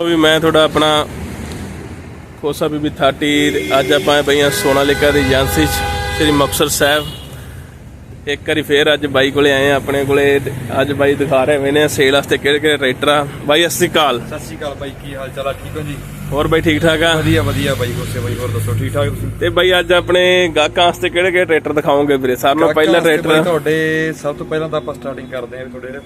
ਵੀ ਮੈਂ ਤੁਹਾਡਾ ਆਪਣਾ ਕੋਸਾ ਬੀਬੀ 30 ਅੱਜ ਆਪਾਂ ਬਈਆਂ ਸੋਨਾਲੀਕਾ ਦੀ ਏਜੰਸੀ 'ਚ ਸ੍ਰੀ ਮੁਕਤਸਰ ਸਾਹਿਬ। ਇੱਕ ਵਾਰੀ ਫੇਰ ਅੱਜ ਬਾਈ ਕੋਲੇ ਆਏ ਆ ਆਪਣੇ ਕੋਲੇ ਅੱਜ ਬਾਈ ਦਿਖਾ ਰਹੇ ਹੋਏ ਨੇ ਸੇਲ ਵਾਸਤੇ ਕਿਹੜੇ ਕਿਹੜੇ ਟਰੈਕਟਰ ਆ। ਬਾਈ ਸਤਿ ਸ਼੍ਰੀ ਅਕਾਲ। ਸਤਿ ਸ਼੍ਰੀ ਅਕਾਲ ਬਾਈ ਕੀ ਹਾਲ ਚਾਲ ਆ? ਠੀਕ ਹੋ ਜੀ? ਹੋਰ ਬਾਈ ਠੀਕ ਠਾਕ ਆ? ਵਧੀਆ ਵਧੀਆ ਬਾਈ ਹੋਸੇ ਬਾਈ ਹੋਰ ਦੱਸੋ ਠੀਕ ਠਾਕ ਤੁਸੀਂ? ਤੇ ਬਾਈ ਅੱਜ ਆਪਣੇ ਗਾਹਕਾਂ ਵਾਸਤੇ ਕਿਹੜੇ ਕਿਹੜੇ ਟਰੈਕਟਰ ਦਿਖਾਓਗੇ ਵੀਰੇ? ਸਾਰਿਆਂ ਨਾਲੋਂ ਪਹਿਲਾ ਤੁਹਾਡੇ ਸਭ ਤੋਂ ਪਹਿਲਾਂ ਤਾਂ ਆਪਾਂ ਸਟਾਰਟਿੰਗ ਕਰਦੇ ਆਂ ਤੁਹਾਡੇ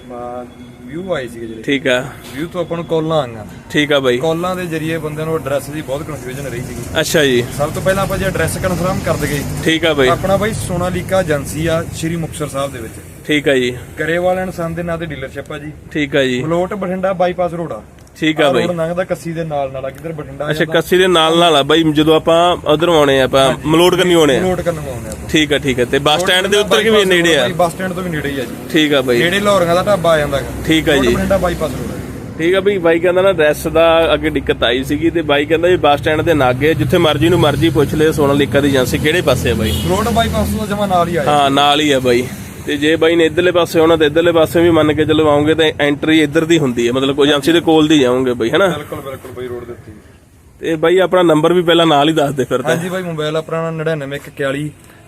ਵਿਊ ਆਏ ਸੀਗੇ ਜਿਹੜੇ। ਠੀਕ ਆ। ਵਿਊ ਤੋਂ ਆਪਾਂ ਨੂੰ ਕਾਲਾਂ ਆਈਆਂ। ਠੀਕ ਆ ਬਾਈ। ਕਾਲਾਂ ਦੇ ਜਰੀਏ ਬੰਦਿਆਂ ਨੂੰ ਐਡਰੈਸ ਦੀ ਬਹੁਤ ਕਨਫਿਊਜ਼ਨ ਰਹੀ ਸੀਗੀ। ਅੱਛਾ ਜੀ। ਸਭ ਤੋਂ ਪਹਿਲਾਂ ਆਪਾਂ ਜੇ ਐਡਰੈਸ ਕਨਫਰਮ ਕਰ ਦਈਏ। ਠੀਕ ਆ ਬਾਈ। ਆਪਣਾ ਬਾਈ ਸੋਨਾਲੀਕਾ ਏਜੰਸੀ ਆ ਸ਼੍ਰੀ ਮੁਕਤਸਰ ਸਾਹਿਬ ਦੇ ਵਿੱਚ। ਠੀਕ ਆ ਜੀ। ਗਰੇਵਾਲ ਐਂਡ ਸੰਨ ਦੇ ਨਾਂ ਤੇ ਡੀਲਰਸ਼ਿਪ ਆ ਜੀ। ਠੀਕ ਆ ਜੀ। ਮਲੋਟ ਬਠਿੰਡਾ ਬਾਈਪਾਸ ਰੋਡ ਆ। ਠੀਕ ਆ ਬਾਈ। ਰੋਡ ਲੰਘਦਾ ਕੱਸੀ ਦੇ ਨਾਲ ਨਾਲ ਆ ਕਿਧਰ ਬਠਿੰਡਾ ਅੱਛਾ ਕੱਸੀ ਦੇ ਨਾਲ ਨਾਲ ਆ ਬਾਈ ਜਦੋਂ ਆਪਾਂ ਉਧਰੋਂ ਆਉਣੇ ਆ ਆਪਾਂ ਮਲੋਟ ਕਰਨੀ ਆਉਣੇ ਆ। ਮਲੋਟ ਕਰਨ ਆਉਂਦੇ ਆਪਾਂ। ਠੀਕ ਆ ਠੀਕ ਆ। ਤੇ ਬੱਸ ਸਟੈਂਡ ਦੇ ਉੱਤਰ ਕੇ ਵੀ ਨੇੜੇ ਆ? ਬੱਸ ਸਟੈਂਡ ਤੋਂ ਵੀ ਨੇੜੇ ਹੀ ਆ ਜੀ। ਠੀਕ ਆ ਬਾਈ। ਨੇੜੇ ਲੋਰੀਆਂ ਦਾ ਢਾਬਾ ਆ ਜਾਂਦਾ। ਠੀਕ ਆ ਜੀ। ਬਠਿੰਡਾ ਬਾਈਪਾਸ ਰੋਡ ਆ। ਠੀਕ ਆ ਬਈ ਬਾਈ ਕਹਿੰਦਾ ਨਾ ਡਰੈਸ ਦਾ ਅੱਗੇ ਦਿੱਕਤ ਆਈ ਸੀਗੀ ਤੇ ਬਾਈ ਕਹਿੰਦਾ ਵੀ ਬੱਸ ਸਟੈਂਡ ਦੇ ਨਾਗੇ ਜਿੱਥੇ ਮਰਜ਼ੀ ਨੂੰ ਮਰਜ਼ੀ ਪੁੱਛ ਲਿਓ ਸੋਨਾਲੀਕਾ ਦੀ ਏਜੰਸੀ ਕਿਹੜੇ ਪਾਸੇ ਆ ਬਾਈ? ਰੋਡ ਬਾਈਪਾਸ ਤੋਂ ਜਮਾ ਨਾਲ ਹੀ ਆਇਆ ਹਾਂ ਨਾਲ ਹੀ ਆ ਬਾਈ। ਤੇ ਜੇ ਬਾਈ ਨੇ ਇਧਰਲੇ ਪਾਸੇ ਆਉਣਾ ਤੇ ਇਧਰਲੇ ਪਾਸੇ ਵੀ ਮੰਨ ਕੇ ਚਲੋ ਆਉਂਗੇ ਤਾਂ ਐਂਟਰੀ ਇੱਧਰ ਦੀ ਹੁੰਦੀ ਹੈ। ਮਤਲਬ ਕੋਈ ਏਜੰਸੀ ਦੇ ਕੋਲ ਦੀ ਜਾਓਗੇ ਬਾਈ ਹਨਾ? ਬਿਲਕੁਲ ਬਿਲਕੁਲ ਬਾਈ ਰੋਡ ਦੇ ਉੱਤੇ ਹੀ। ਤੇ ਬਾਈ ਆਪਣਾ ਨੰਬਰ ਵੀ ਪਹਿਲਾਂ ਨਾਲ ਹੀ ਦੱਸ ਦੇ ਫਿਰ ਤਾਂ। ਹਾਂਜੀ ਬਾਈ ਮੋਬਾਈਲ ਆਪਣਾ 9941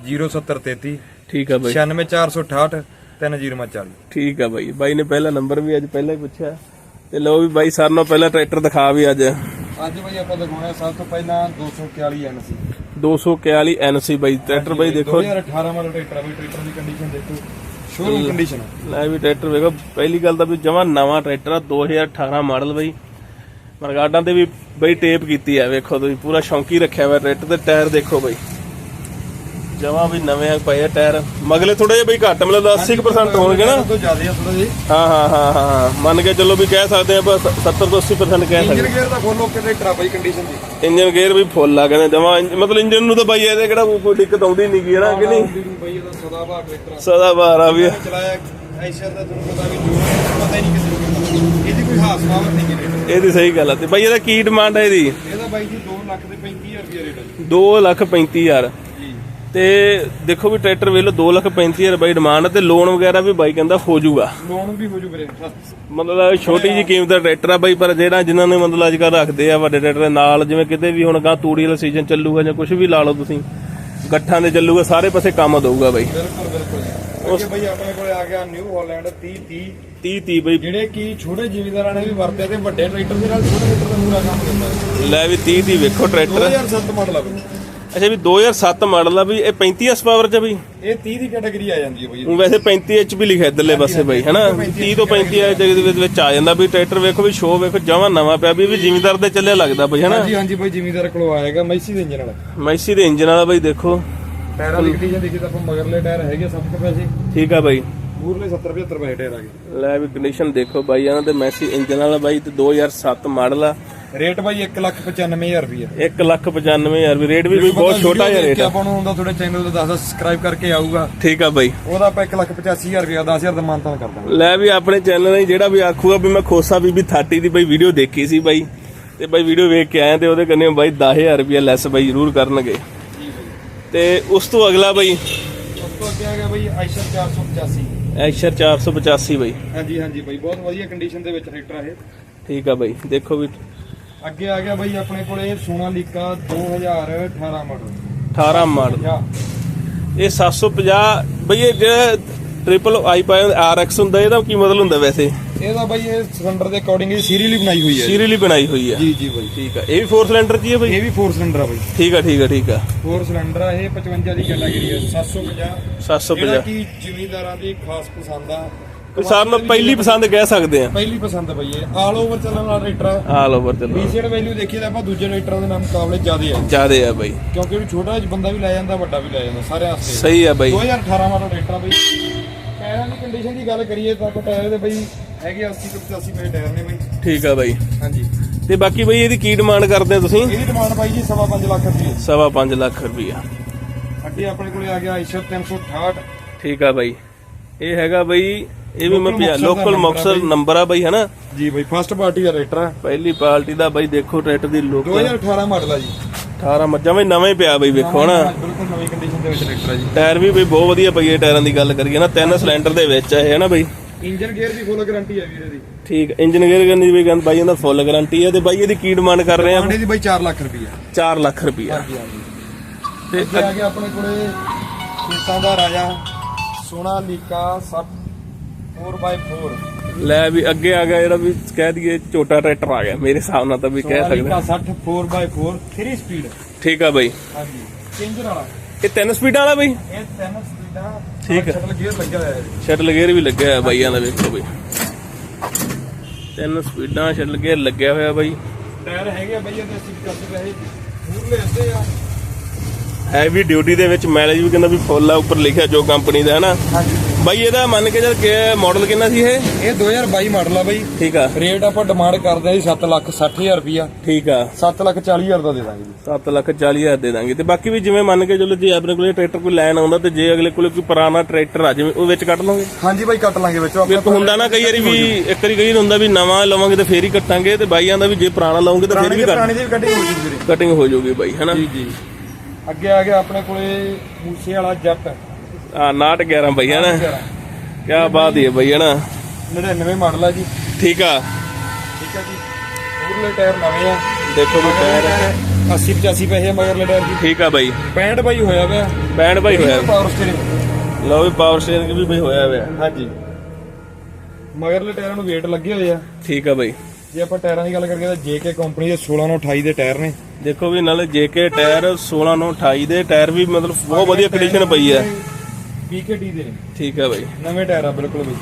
0733 ਠੀਕ ਆ ਬਾਈ। 96468 3040 ਠੀਕ ਆ ਬਾਈ। ਬਾਈ ਨੇ ਪਹਿਲਾ ਨੰਬਰ ਵੀ ਅੱਜ ਪਹਿਲਾਂ ਹੀ ਪੁੱਛਿਆ। ਤੇ ਲਓ ਵੀ ਬਾਈ ਸਾਰਿਆਂ ਨਾਲੋਂ ਪਹਿਲਾਂ ਟਰੈਕਟਰ ਦਿਖਾ ਵੀ ਅੱਜ। ਅੱਜ ਬਾਈ ਆਪਾਂ ਦਿਖਾਉਣਾ ਸਭ ਤੋਂ ਪਹਿਲਾਂ 241 ਐਨਸੀ 241 ਐਨਸੀ ਬਾਈ ਟਰੈਕਟਰ ਬਾਈ ਦੇਖੋ। 2018 ਮਾਡਲ ਟਰੈਕਟਰ ਬਾਈ ਟਰੈਕਟਰ ਦੀ ਕੰਡੀਸ਼ਨ ਦੇਖੋ। ਸ਼ੋਰੂਮ ਕੰਡੀਸ਼ਨ ਲੈ ਵੀ ਟਰੈਕਟਰ ਵੇਖੋ ਪਹਿਲੀ ਗੱਲ ਤਾਂ ਵੀ ਜਮਾ ਨਵਾਂ ਟਰੈਕਟਰ ਆ 2018 ਮਾਡਲ ਬਈ। ਮਰਗਾਡਾਂ ਤੇ ਵੀ ਬਈ ਟੇਪ ਕੀਤੀ ਆ ਵੇਖੋ ਤੁਸੀਂ ਪੂਰਾ ਸ਼ੌਂਕੀ ਰੱਖਿਆ ਹੋਇਆ ਟਰੈਕਟਰ ਤੇ ਟਾਇਰ ਦੇਖੋ ਬਈ। ਜਮਾ ਵੀ ਨਵੇਂ ਆ ਪਏ ਆ ਟਾਇਰ। ਮਗਲੇ ਥੋੜੇ ਜਿਹਾ ਬਈ ਘੱਟ ਮਤਲਬ 80% ਹੋਣਗੇ ਨਾ। ਤੋਂ ਜ਼ਿਆਦਾ ਆ ਥੋੜਾ ਜੀ ਹਾਂ ਹਾਂ ਹਾਂ ਹਾਂ ਮੰਨ ਕੇ ਚੱਲੋ ਵੀ ਕਹਿ ਸਕਦੇ ਆ ਆਪਾਂ 70 ਤੋਂ 80% ਕਹਿ ਸਕਦੇ। ਇੰਜਨ ਗੇਅਰ ਦਾ ਫੁੱਲ ਓਕੇ ਟਰੈਕਟਰ ਆ ਬਾਈ ਕੰਡੀਸ਼ਨ ਦੀ। ਇੰਜਨ ਗੇਅਰ ਵੀ ਫੁੱਲ ਆ ਕਹਿੰਦੇ ਜਮਾ ਮਤਲਬ ਇੰਜਨ ਨੂੰ ਤਾਂ ਬਾਈ ਇਹਦੇ ਕਿਹੜਾ ਕੋਈ ਦਿੱਕਤ ਆਉਂਦੀ ਨਹੀਂ ਗੀ ਨਾ ਕਿ ਨਹੀਂ? ਸਦਾ ਬਾਹਰ ਟਰੈਕਟਰ ਸਦਾ ਬਾਰ ਆ ਵੀ। ਚਲਾਇਆ ਐਸ਼ਰ ਦਾ ਤੁਹਾਨੂੰ ਪਤਾ ਵੀ ਜੋ ਪਤਾ ਹੀ ਨਹੀਂ ਕਿਸੇ ਨੂੰ ਕਿੰਨਾ। ਇਹਦੀ ਕੋਈ ਹਾਸ ਪਾਵਰ ਨਹੀਂ ਕਿਤੇ ਇਹਦੀ ਸਹੀ ਗੱਲ ਆ ਤੇ ਬਾਈ ਇਹਦਾ ਕੀ ਡਿਮਾਂਡ ਹੈ ਇਹਦੀ? ਇਹਦਾ ਬਾਈ ਜੀ 2 ਲੱਖ ਦੇ 35000 ਰੁਪਏ ਰੇਟ ਹੈ ਜੀ। 2 ਲੱਖ 35000 ਜੀ ਤੇ ਦੇਖੋ ਵੀ ਟਰੈਕਟਰ ਵੇਖ ਲਓ 2 ਲੱਖ 35000 ਬਾਈ ਡਿਮਾਂਡ ਤੇ ਲੋਨ ਵਗੈਰਾ ਵੀ ਬਾਈ ਕਹਿੰਦਾ ਹੋ ਜਾਊਗਾ। ਲੋਨ ਵੀ ਹੋ ਜੂ। ਵੀਰੇ ਮਤਲਬ ਛੋਟੀ ਜੀ ਕੀਮਤ ਦਾ ਟਰੈਕਟਰ ਆ ਬਾਈ ਪਰ ਜਿਹੜਾ ਜਿਨ੍ਹਾਂ ਨੇ ਮਤਲਬ ਅੱਜ ਕੱਲ੍ਹ ਰੱਖਦੇ ਆ ਵੱਡੇ ਟਰੈਕਟਰ ਨਾਲ ਜਿਵੇਂ ਕਿਤੇ ਵੀ ਹੁਣ ਗਾਂ ਤੂੜੀ ਵਾਲਾ ਸੀਜ਼ਨ ਚੱਲੂਗਾ ਜਾਂ ਕੁਝ ਵੀ ਲਾ ਲਓ ਤੁਸੀਂ ਗੱਠਾਂ ਦੇ ਚੱਲੂਗਾ ਸਾਰੇ ਪਾਸੇ ਕੰਮ ਦਊਗਾ ਬਾਈ। ਬਿਲਕੁਲ ਬਿਲਕੁਲ ਜੀ। ਅੱਗੇ ਬਾਈ ਆਪਣੇ ਕੋਲੇ ਆ ਗਿਆ ਨਿਊ ਹਾਲੈਂਡ 30 30 30 30 ਬਾਈ। ਜਿਹੜੇ ਕਿ ਛੋਟੇ ਜ਼ਿਮੀਂਦਾਰਾਂ ਨੇ ਵੀ ਵਰਤਿਆ ਤੇ ਵੱਡੇ ਟਰੈਕਟਰ ਦੇ ਨਾਲ ਛੋਟੇ ਟਰੈਕਟਰ ਦਾ ਪੂਰਾ ਕੰਮ ਲੈ ਵੀ 30 ਦੀ ਵੇਖੋ ਟਰੈਕਟਰ। 2007 ਮਾਡਲ ਆ ਬਈ। ਅੱਛਾ ਵੀ 2007 ਮਾਡਲ ਆ ਵੀ ਇਹ 35 ਐਸ ਪਾਵਰ ਚ ਆ ਬਈ ਇਹ 30 ਦੀ ਕੈਟਾਗਰੀ ਆ ਜਾਂਦੀ ਹੈ ਬਈ। ਉਹ ਵੈਸੇ 35 ਐਚ ਵੀ ਲਿਖਿਆ ਇੱਧਰਲੇ ਪਾਸੇ ਬਾਈ ਹਨਾ? 30 ਤੋਂ 35 ਐਚ ਦੇ ਵਿੱਚ ਵਿੱਚ ਆ ਜਾਂਦਾ ਵੀ ਟਰੈਕਟਰ ਵੇਖੋ ਵੀ ਸ਼ੋ ਵੇਖੋ ਜਮਾਂ ਨਵਾਂ ਪਿਆ ਵੀ ਇਹ ਵੀ ਜ਼ਿਮੀਦਾਰ ਦੇ ਚੱਲਿਆ ਲੱਗਦਾ ਬਈ ਹਨਾ? ਹਾਂਜੀ ਹਾਂਜੀ ਬਾਈ ਜ਼ਿਮੀਂਦਾਰ ਕੋਲੋਂ ਆਏਗਾ ਮੈਸੀ ਦੇ ਇੰਜਨ ਵਾਲਾ। ਮੈਸੀ ਦੇ ਇੰਜਨ ਵਾਲਾ ਬਾਈ ਦੇਖੋ। ਟਾਇਰਾਂ ਦੀ ਕੰਡੀਸ਼ਨ ਦੇਖੀ ਤਾਂ ਆਪਾਂ ਮਗਰਲੇ ਟਾਇਰ ਹੈਗੇ 70 ਪੈਸੇ ਠੀਕ ਆ ਬਾਈ। ਮੂਰਲੇ 70 75 ਪੈਸੇ ਟਾਇਰ ਆ ਗਏ। ਲੈ ਵੀ ਕੰਡੀਸ਼ਨ ਦੇਖੋ ਬਾਈ ਇਹਨਾਂ ਤੇ ਮੈਸੀ ਇੰਜਨ ਵਾਲਾ ਬਾਈ ਤੇ 2007 ਮਾਡਲ ਆ। ਰੇਟ ਬਾਈ 195000 ਰੁਪਏ 1 ਲੱਖ 95000 ਵੀ ਰੇਟ ਵੀ ਬਹੁਤ ਛੋਟਾ ਜਿਹਾ ਰੇਟ ਆ। ਆਪਾਂ ਨੂੰ ਹੁੰਦਾ ਤੁਹਾਡੇ ਚੈਨਲ ਤੇ ਦੱਸਦਾ ਸਬਸਕ੍ਰਾਈਬ ਕਰਕੇ ਆਊਗਾ। ਠੀਕ ਆ ਬਾਈ। ਉਹਦਾ ਆਪਾਂ 185000 ਰੁਪਏ 10000 ਦਾ ਮਾਨਤਾਨ ਕਰ ਦਾਂਗੇ। ਲੈ ਵੀ ਆਪਣੇ ਚੈਨਲ ਨੇ ਜਿਹੜਾ ਵੀ ਆਖੂਗਾ ਵੀ ਮੈਂ ਖੋਸਾ ਬੀਬੀ 30 ਦੀ ਬਾਈ ਵੀਡੀਓ ਦੇਖੀ ਸੀ ਬਾਈ। ਤੇ ਬਾਈ ਵੀਡੀਓ ਵੇਖ ਕੇ ਆਇਆ ਤੇ ਉਹਦੇ ਕੰਨੇ ਬਾਈ 10000 ਰੁਪਏ ਲੈਸ ਬਾਈ ਜ਼ਰੂਰ ਕਰਨਗੇ। ਤੇ ਉਸ ਤੋਂ ਅਗਲਾ ਬਾਈ। ਉਸ ਤੋਂ ਅੱਗੇ ਆ ਗਿਆ ਬਾਈ ਆਇਸ਼ਰ 485 ਐਕਸ਼ਰ 485 ਬਾਈ। ਹਾਂਜੀ ਹਾਂਜੀ ਬਾਈ ਬਹੁਤ ਵਧੀਆ ਕੰਡੀਸ਼ਨ ਦੇ ਵਿੱਚ ਟਰੈਕਟਰ ਇਹ। ਠੀਕ ਆ ਬਾਈ ਦੇਖੋ ਵੀ ਅੱਗੇ ਆ ਗਿਆ ਬਾਈ ਆਪਣੇ ਕੋਲੇ ਸੋਨਾਲੀਕਾ 2018 ਮਾਡਲ 18 ਮਾਡਲ ਜਾਂ ਇਹ 750 ਬਈ ਇਹ ਜਿਹੜਾ ਟ੍ਰਿਪਲ ਆਈ ਪਾਇਆ ਆਰ ਐਕਸ ਹੁੰਦਾ ਇਹਦਾ ਕੀ ਮਤਲਬ ਹੁੰਦਾ ਵੈਸੇ? ਇਹਦਾ ਬਾਈ ਇਹ ਸਿਲੰਡਰ ਦੇ ਅਕੋਰਡਿੰਗ ਇਹ ਸੀਰੀਅਲੀ ਬਣਾਈ ਹੋਈ ਹੈ। ਸੀਰੀਅਲੀ ਬਣਾਈ ਹੋਈ ਆ ਜੀ ਜੀ ਬਾਈ। ਠੀਕ ਆ। ਇਹ ਵੀ 4 ਸਿਲੰਡਰ ਕੀ ਹੈ ਬਈ? ਇਹ ਵੀ 4 ਸਿਲੰਡਰ ਆ ਬਾਈ। ਠੀਕ ਆ ਠੀਕ ਆ ਠੀਕ ਆ। 4 ਸਿਲੰਡਰ ਆ ਇਹ 55 ਦੀ ਕੈਟਾਗਰੀ ਹੈ 750 ਜਿਹੜਾ 750 ਕਿ ਜ਼ਿਮੀਂਦਾਰਾਂ ਦੀ ਖਾਸ ਪਸੰਦ ਆ ਕੋਈ ਸਾਰਿਆਂ ਨੂੰ ਪਹਿਲੀ ਪਸੰਦ ਕਹਿ ਸਕਦੇ ਆ ਪਹਿਲੀ ਪਸੰਦ ਬਈ ਇਹ। ਆਲ ਓਵਰ ਚੱਲਣ ਵਾਲਾ ਟਰੈਕਟਰ ਆਲ ਓਵਰ ਚਲੋ ਰੀਸੇਟ ਵੈਲਿਊ ਦੇਖੀਏ ਤਾਂ ਆਪਾਂ ਦੂਜੇ ਟਰੈਕਟਰਾਂ ਦੇ ਨਾਲ ਮੁਕਾਬਲੇ ਜ਼ਿਆਦੇ ਆ। ਜਿਆਦੇ ਆ ਬਾਈ। ਕਿਉਂਕਿ ਉਹ ਛੋਟਾ ਜਿਹਾ ਬੰਦਾ ਵੀ ਲੈ ਜਾਂਦਾ ਵੱਡਾ ਵੀ ਲੈ ਜਾਂਦਾ ਸਾਰਿਆਂ ਵਾਸਤੇ ਸਹੀ ਆ ਬਾਈ। 2018 ਮਾਡਲ ਟਰੈਕਟਰ ਆ ਬਈ। ਟਾਇਰਾਂ ਦੀ ਕੰਡੀਸ਼ਨ ਦੀ ਗੱਲ ਕਰੀਏ ਤਾਂ ਆਪਾਂ ਟਾਇਰ ਦੇ ਬਈ ਹੈਗੇ 80 ਤੋਂ 85 ਪੈਸੇ ਟਾਇਰ ਨੇ ਬਈ। ਠੀਕ ਆ ਬਾਈ। ਹਾਂਜੀ। ਤੇ ਬਾਕੀ ਬਾਈ ਇਹਦੀ ਕੀ ਡਿਮਾਂਡ ਕਰਦੇ ਆ ਤੁਸੀਂ? ਇਹਦੀ ਡਿਮਾਂਡ ਬਾਈ ਜੀ 5.5 ਲੱਖ ਰੁਪਏ ਸਵਾ 5 ਲੱਖ ਰੁਪਈਆ। ਅੱਗੇ ਆਪਣੇ ਕੋਲੇ ਆ ਗਿਆ ਆਇਸ਼ਰ 368 ਠੀਕ ਆ ਬਾਈ। ਇਹ ਹੈਗਾ ਬਾਈ ਇਹ ਵੀ ਮੈਂ ਦਾ ਲੋਕਲ ਆ ਮੁਕਸਰ। ਨੰਬਰ ਆ ਬਾਈ ਹਨਾ? ਜੀ ਬਈ ਫਸਟ ਪਾਰਟੀ ਦਾ ਟਰੈਕਟਰ ਆ। ਪਹਿਲੀ ਪਾਰਟੀ ਦਾ ਬਾਈ ਦੇਖੋ ਟਰੈਕਟਰ ਦੀ ਲੋਕਲ 2018 ਮਾਡਲ ਆ ਜੀ। 18 ਮੱਝਾਂ ਵੀ ਨਵੇਂ ਪਿਆ ਬਾਈ ਵੇਖੋ ਹਨਾ? ਬਿਲਕੁਲ ਨਵੀਂ ਕੰਡੀਸ਼ਨ ਦੇ ਵਿੱਚ ਟਰੈਕਟਰ ਆ ਜੀ। ਟਾਇਰ ਵੀ ਬਈ ਬਹੁਤ ਵਧੀਆ ਪਈ ਹੈ ਟਾਇਰਾਂ ਦੀ ਗੱਲ ਕਰੀਏ ਨਾ। ਤਿੰਨ ਸਿਲੰਡਰ ਦੇ ਵਿੱਚ ਹੈ ਹਨਾ ਬਈ? ਇੰਜਨ ਗੇਅਰ ਦੀ ਫੁੱਲ ਗਾਰੰਟੀ ਹੈ ਵੀਰੇ ਦੀ। ਠੀਕ ਇੰਜਨ ਗੇਅਰ ਕਰਨੀ ਵੀ ਕਹਿੰਦਾ ਬਾਈ ਇਹਦਾ ਫੁੱਲ ਗਾਰੰਟੀ ਹੈ ਤੇ ਬਾਈ ਇਹਦੀ ਕੀ ਡਿਮਾਂਡ ਕਰ ਰਹੇ ਆ? ਦੀ ਬਾਈ 4 ਲੱਖ ਰੁਪਈਆ। 4 ਲੱਖ ਰੁਪਈਆ। ਤੇ ਆ ਗਿਆ ਆਪਣੇ ਕੋਲੇ ਖੇਤਾਂ ਦਾ ਰਾਜਾ ਸੋਨਾ ਲੀਕਾ 60 4x4 ਲੈ ਵੀ ਅੱਗੇ ਆ ਗਿਆ ਜਿਹੜਾ ਵੀ ਕਹਿ ਦਈਏ ਛੋਟਾ ਟਰੈਕਟਰ ਆ ਗਿਆ ਮੇਰੇ ਹਿਸਾਬ ਨਾਲ ਤਾਂ ਵੀ ਕਹਿ ਸਕਦੇ ਲੀਕਾ 60 4x4 3 ਸਪੀਡ ਠੀਕ ਆ ਬਾਈ। ਹਾਂਜੀ ਚੇਂਜਰ ਵਾਲਾ। ਇਹ ਤਿੰਨ ਸਪੀਡਾਂ ਵਾਲਾ ਬਾਈ? ਇਹ ਤਿੰਨ ਸਪੀਡਾਂ ਠੀਕ ਹੈ। ਸ਼ਟਲ ਗੇਅਰ ਲੱਗਿਆ ਹੋਇਆ ਹੈ ਜੀ। ਸ਼ਟਲ ਗੇਅਰ ਵੀ ਲੱਗਿਆ ਹੋਇਆ ਬਾਈਆਂ ਦਾ ਵੇਖੋ ਬਈ। ਤਿੰਨ ਸਪੀਡਾਂ ਸ਼ਟਲ ਗੇਅਰ ਲੱਗਿਆ ਹੋਇਆ ਬਾਈ। ਟਾਇਰ ਹੈਗੇ ਬਈ ਇਹਦੇ 80 85 ਪੈਸੇ ਮੂਰਲੇ ਅੱਧੇ ਆ। ਹੈਵੀ ਡਿਊਟੀ ਦੇ ਵਿੱਚ ਮਾਈਲੇਜ ਵੀ ਕਹਿੰਦਾ ਵੀ ਫੁੱਲ ਆ ਉੱਪਰ ਲਿਖਿਆ ਜੋ ਕੰਪਨੀ ਦਾ ਹੈ ਨਾ। ਹਾਂਜੀ। ਬਾਈ ਇਹਦਾ ਮੰਨ ਕੇ ਚੱਲ ਕਿ ਮਾਡਲ ਕਿੰਨਾ ਸੀ ਇਹ? ਇਹ 2022 ਮਾਡਲ ਆ ਬਈ। ਠੀਕ ਆ। ਰੇਟ ਆਪਾਂ ਡਿਮਾਂਡ ਕਰਦੇ ਆ ਜੀ 7 ਲੱਖ 60 ਹਜ਼ਾਰ ਰੁਪਿਆ ਠੀਕ ਆ। 7 ਲੱਖ 40 ਹਜ਼ਾਰ ਦਾ ਦੇ ਦਾਂਗੇ ਜੀ। 7 ਲੱਖ 40 ਹਜ਼ਾਰ ਦੇ ਦਾਂਗੇ। ਤੇ ਬਾਕੀ ਵੀ ਜਿਵੇਂ ਮੰਨ ਕੇ ਚੱਲੋ ਜੇ ਆਪਣੇ ਕੋਲੇ ਟਰੈਕਟਰ ਕੋਈ ਲੈਣ ਆਉਂਦਾ ਤੇ ਜੇ ਅਗਲੇ ਕੋਲੇ ਕੋਈ ਪੁਰਾਣਾ ਟਰੈਕਟਰ ਆ ਜਿਵੇਂ ਉਹ ਵਿੱਚ ਕੱਢ ਲਓਗੇ ਹਾਂਜੀ ਬਾਈ ਕੱਟ ਲਾਂਗੇ ਵਿੱਚੋਂ। ਇੱਕ ਹੁੰਦਾ ਨਾ ਕਈ ਵਾਰੀ ਵੀ ਇੱਕ ਵਾਰੀ ਕਈ ਹੁੰਦਾ ਵੀ ਨਵਾਂ ਲਵਾਂਗੇ ਤੇ ਫੇਰ ਹੀ ਕੱਟਾਂਗੇ ਤੇ ਬਾਈਆਂ ਦਾ ਵੀ ਜੇ ਪੁਰਾਣਾ ਲਾਉਂਗੇ ਤਾਂ ਫੇਰ ਵੀ ਕੱਟ ਪੁਰਾਣੀ ਦੀ ਵੀ ਕੱਢੀ ਹੋ ਜੂਗੀ ਕਟਿੰਗ ਹੋ ਜਾਊਗੀ ਬਾਈ ਹਨਾ? ਜੀ ਜੀ। ਅੱਗੇ ਆ ਗਿਆ ਆਪਣੇ ਕੋਲੇ ਮੂਸੇ ਵਾਲਾ ਜੱਟ। ਆ 911 ਬਾਈ ਹਨਾ ਕੀ ਬਾਤ ਹੈ ਬਾਈ ਹਨਾ 99 ਮਾਡਲ ਆ ਜੀ। ਠੀਕ ਆ। ਠੀਕ ਹੈ ਜੀ। ਟਾਇਰ ਨਵੇਂ ਆ। ਦੇਖੋ ਵੀ ਟਾਇਰ 80 85 ਪੈਸੇ ਆ ਮਗਰਲੇ ਟਾਇਰ ਦੀ ਠੀਕ ਆ ਬਾਈ। 65 ਬਾਈ ਹੋਇਆ ਵਾ ਬੈਂਡ ਬਾਈ ਹੋਇਆ। ਪਾਵਰ ਸਟੀਅਰਿੰਗ ਲਓ ਵੀ ਪਾਵਰ ਸਟੀਅਰਿੰਗ ਵੀ ਬਈ ਹੋਇਆ ਹੋਇਆ ਹਾਂਜੀ। ਮਗਰਲੇ ਟਾਇਰਾਂ ਨੂੰ weight ਲੱਗੇ ਹੋਏ ਆ। ਠੀਕ ਆ ਬਾਈ। ਜੇ ਆਪਾਂ ਟਾਇਰਾਂ ਦੀ ਗੱਲ ਕਰੀਏ ਤਾਂ JK ਕੰਪਨੀ ਦੇ 16 ਨੂੰ 28 ਦੇ ਟਾਇਰ ਨੇ। ਦੇਖੋ ਵੀ ਨਾਲੇ ਜੇਕੇ ਟਾਇਰ 16 ਨੂੰ 28 ਦੇ ਟਾਇਰ ਵੀ ਮਤਲਬ ਬਹੁਤ ਵਧੀਆ ਕੰਡੀਸ਼ਨ ਪਈ ਆ। BKT ਦੇ ਨੇ। ਠੀਕ ਆ ਬਾਈ। ਨਵੇਂ ਟਾਇਰ ਆ ਬਿਲਕੁਲ ਬਈ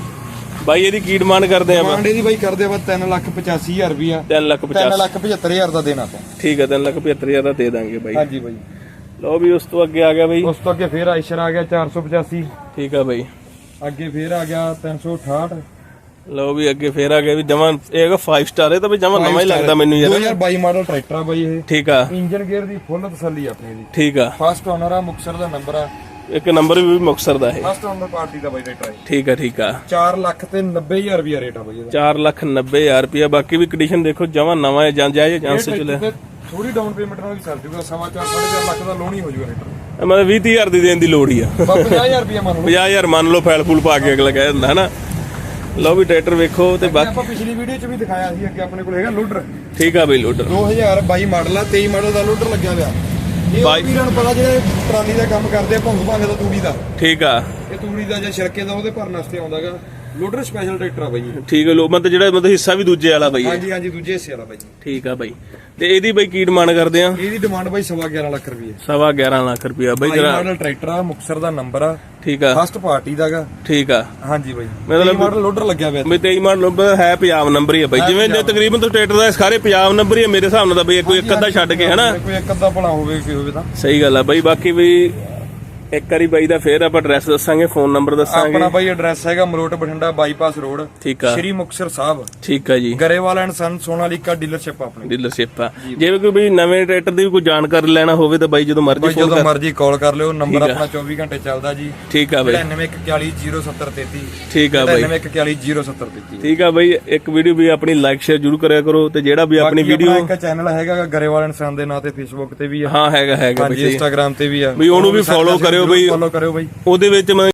ਬਾਈ ਇਹਦੀ ਕੀ ਡਿਮਾਂਡ ਕਰਦੇ ਆਪਾਂ? ਮਾਂਡੇ ਦੀ ਬਾਈ ਕਰਦੇ ਆ 3 ਲੱਖ 85 ਹਜ਼ਾਰ ਰੁਪਿਆ 3 ਲੱਖ 3 50 ਲੱਖ 75 ਹਜ਼ਾਰ ਦਾ ਦੇਣਾ ਆਪਾਂ। ਠੀਕ ਆ 3 ਲੱਖ 75 ਦਾ ਦੇ ਦਾਂਗੇ ਬਾਈ। ਹਾਂਜੀ ਬਾਈ। ਲਓ ਵੀ ਉਸ ਤੋਂ ਅੱਗੇ ਆ ਗਿਆ ਬਾਈ। ਉਸ ਤੋਂ ਅੱਗੇ ਫੇਰ ਆਇਸ਼ਰ ਆ ਗਿਆ 485 ਠੀਕ ਆ ਬਾਈ। ਅੱਗੇ ਫੇਰ ਆ ਗਿਆ 368 ਲਓ ਵੀ ਅੱਗੇ ਫੇਰ ਆ ਗਿਆ ਵੀ ਜਮਾਂ ਇਹ ਹੈਗਾ 5 ਸਟਾਰ ਇਹ ਤਾਂ ਵੀ ਜਮਾਂ ਨਵਾਂ ਹੀ ਲੱਗਦਾ ਮੈਨੂੰ ਯਾਰ। 2022 ਮਾਡਲ ਟਰੈਕਟਰ ਆ ਬਾਈ ਇਹ। ਠੀਕ ਆ। ਇੰਜਨ ਗੇਅਰ ਦੀ ਫੁੱਲ ਤਸੱਲੀ ਆਪਣੀ ਦੀ ਠੀਕ ਆ। ਫਸਟ ਓਨਰ ਆ ਮੁਕਸਰ ਦਾ ਨੰਬਰ ਆ। ਇੱਕ ਨੰਬਰ ਵੀ ਮੁਕਸਰ ਦਾ ਹੈ ਫਸਟ ਓਨਰ ਪਾਰਟੀ ਦਾ ਬਾਈ ਟਰੈਕਟਰ ਹੈ ਠੀਕ ਆ ਠੀਕ ਆ। 4 ਲੱਖ ਤੇ 90 ਹਜ਼ਾਰ ਰੁਪਿਆ ਰੇਟ ਆ ਬਾਈ ਇਹਦਾ। 4 ਲੱਖ 90 ਹਜ਼ਾਰ ਰੁਪਇਆ। ਬਾਕੀ ਵੀ ਕੰਡੀਸ਼ਨ ਦੇਖੋ ਜਮਾਂ ਨਵਾਂ ਹੈ ਜਾਂ ਜਾਇਜ਼ ਚਾਂਸ ਚ ਲੈ ਥੋੜੀ ਡਾਊਨ ਪੇਮੈਂਟ ਨਾਲ ਵੀ ਚੱਲ ਜੂਗਾ ਸਵਾ ਲੱਖ ਦਾ ਲੋਨ ਹੀ ਹੋ ਜੂਗਾ ਰੇਟ ਮਤਲਬ 20000 ਦੀ ਦੇਣ ਦੀ ਲੋੜ ਹੀ ਆ। ਬਸ 50000 ਰੁਪਿਆ ਮੰਨ ਲਓ। 50000 ਮੰਨ ਲਓ ਫੈਲ ਫੂਲ ਪਾ ਕੇ ਅਗਲਾ ਕਹਿ ਦਿੰਦਾ ਹਨਾ? ਲਓ ਵੀ ਟਰੈਕਟਰ ਵੇਖੋ ਤੇ ਬਾਕੀ ਆਪਾਂ ਪਿਛਲੀ ਵੀਡੀਓ 'ਚ ਵੀ ਦਿਖਾਇਆ ਸੀ ਅੱਗੇ ਆਪਣੇ ਕੋਲ ਹੈਗਾ ਲੋਡਰ ਠੀਕ ਆ ਬਈ ਲੋਡਰ 2022 ਮਾਡਲ ਆ 23 ਮਾਡਲ ਦਾ ਲੋਡਰ ਲੱਗਿਆ ਹੋਇਆ। ਬਾਈ- ਵੀਰਾਂ ਨੂੰ ਪਤਾ ਜਿਹੜੇ ਟਰਾਲੀ ਦਾ ਕੰਮ ਕਰਦੇ ਆ ਭੰਗ ਭੰਗ ਦਾ ਤੂੜੀ ਦਾ। ਠੀਕ ਆ। ਇਹ ਤੂੜੀ ਦਾ ਜਾਂ ਛਿਲਕੇ ਦਾ ਉਹਦੇ ਭਰਨ ਵਾਸਤੇ ਆਉਂਦਾਗਾ ਲੋਡਰ ਸਪੈਸ਼ਲ ਟਰੈਕਟਰ ਆ ਬਾਈ ਇਹ। ਠੀਕ ਹੈ ਲੋ ਮਤਲਬ ਜਿਹੜਾ ਮਤਲਬ ਹਿੱਸਾ ਵੀ ਦੂਜੇ ਵਾਲਾ ਬਈ ਹੈ। ਹਾਂਜੀ ਹਾਂਜੀ ਦੂਜੇ ਹਿੱਸੇ ਵਾਲਾ ਬਾਈ। ਠੀਕ ਆ ਬਈ। ਤੇ ਇਹਦੀ ਬਈ ਕੀ ਡਿਮਾਂਡ ਕਰਦੇ ਆ? ਇਹਦੀ ਡਿਮਾਂਡ ਬਾਈ ਸਵਾ 11 ਲੱਖ ਰੁਪਏ। ਸਵਾ 11 ਲੱਖ ਰੁਪਇਆ ਬਈ ਜਰਾ ਮਾਡਲ ਟਰੈਕਟਰ ਆ ਮੁਕਸਰ ਦਾ ਨੰਬਰ ਆ। ਠੀਕ ਆ। ਫਸਟ ਪਾਰਟੀ ਦਾਗਾ। ਠੀਕ ਆ। ਹਾਂਜੀ ਬਾਈ। ਮਤਲਬ- ਮਾਡਲ ਲੋਡਰ ਲੱਗਿਆ ਹੋਇਆ ਬਈ 23 ਮਾਡਲ ਨੰਬਰ ਹੈ ਪੰਜਾਬ ਨੰਬਰ ਹੀ ਆ ਬਈ। ਜਿਵੇਂ ਜੇ ਤਕਰੀਬਨ ਤੋਂ ਟਰੈਕਟਰ ਦਾ ਸਾਰੇ ਪੰਜਾਬ ਨੰਬਰ ਹੀ ਆ ਮੇਰੇ ਹਿਸਾਬ ਨਾਲ ਤਾਂ ਬਈ ਕੋਈ ਇੱਕ ਅੱਧਾ ਛੱਡ ਕੇ ਹਨਾ? ਕੋਈ ਇੱਕ ਅੱਧਾ ਭਲਾ ਹੋਵੇ ਕੋਈ ਹੋਵੇ ਤਾਂ। ਸਹੀ ਗੱਲ ਆ ਬਈ ਬਾਕੀ ਵੀ ਇੱਕ ਵਾਰੀ ਬਾਈ ਦਾ ਫੇਰ ਆਪਾਂ ਐਡਰੈਸ ਦੱਸਾਂਗੇ ਫੋਨ ਨੰਬਰ ਦੱਸਾਂਗੇ। ਆਪਣਾ ਬਾਈ ਐਡਰੈਸ ਹੈਗਾ ਮਰੋਟ ਬਠਿੰਡਾ ਬਾਈਪਾਸ ਰੋਡ ਠੀਕ ਆ। ਸ਼੍ਰੀ ਮੁਕਸਰ ਸਾਹਿਬ। ਠੀਕ ਆ ਜੀ। Grewal and son Sonalika dealership ਆਪਣੀ। ਡੀਲਰਸ਼ਿਪ ਆ। ਜਿਵੇਂ ਕੋਈ ਵੀ ਨਵੇਂ ਟਰੈਕਟਰ ਦੀ ਕੋਈ ਜਾਣਕਾਰੀ ਲੈਣਾ ਹੋਵੇ ਤਾਂ ਬਾਈ ਜਦੋਂ ਮਰਜ਼ੀ ਫੋਨ ਜਦੋਂ ਮਰਜ਼ੀ ਕਾਲ ਕਰ ਲਿਓ ਨੰਬਰ। ਆਪਣਾ 24 ਘੰਟੇ ਚੱਲਦਾ ਜੀ। ਠੀਕ ਆ ਬਈ। 91410733 ਠੀਕ ਆ ਬਈ। 91410733 ਠੀਕ ਆ ਬਈ ਇੱਕ ਵੀਡੀਓ ਵੀ ਆਪਣੀ ਲਾਈਕ ਸ਼ੇਅਰ ਜਰੂਰ ਕਰਿਆ ਕਰੋ ਤੇ ਜਿਹੜਾ ਵੀ ਆਪਣੀ ਵੀਡੀਓ ਇੱਕ ਚੈਨਲ ਹੈਗਾ ਗਰੇਵਾਲ ਐਂਡ ਸਨ ਦੇ ਨਾਂ ਤੇ ਫੇਸਬੁੱਕ ਤੇ ਵੀ ਆ। ਹਾਂ ਹੈਗਾ ਹੈਗਾ ਬਈ ਇੰਸਟਾਗ੍ਰam ਤੇ ਵੀ ਆ। ਵੀ ਉਹਨੂੰ ਵੀ follow ਕਰਿਓ ਬਈ। ਫੋਲੋ ਕਰਿਓ ਬਾਈ ਉਹਦੇ ਵਿੱਚ ਮੈਂ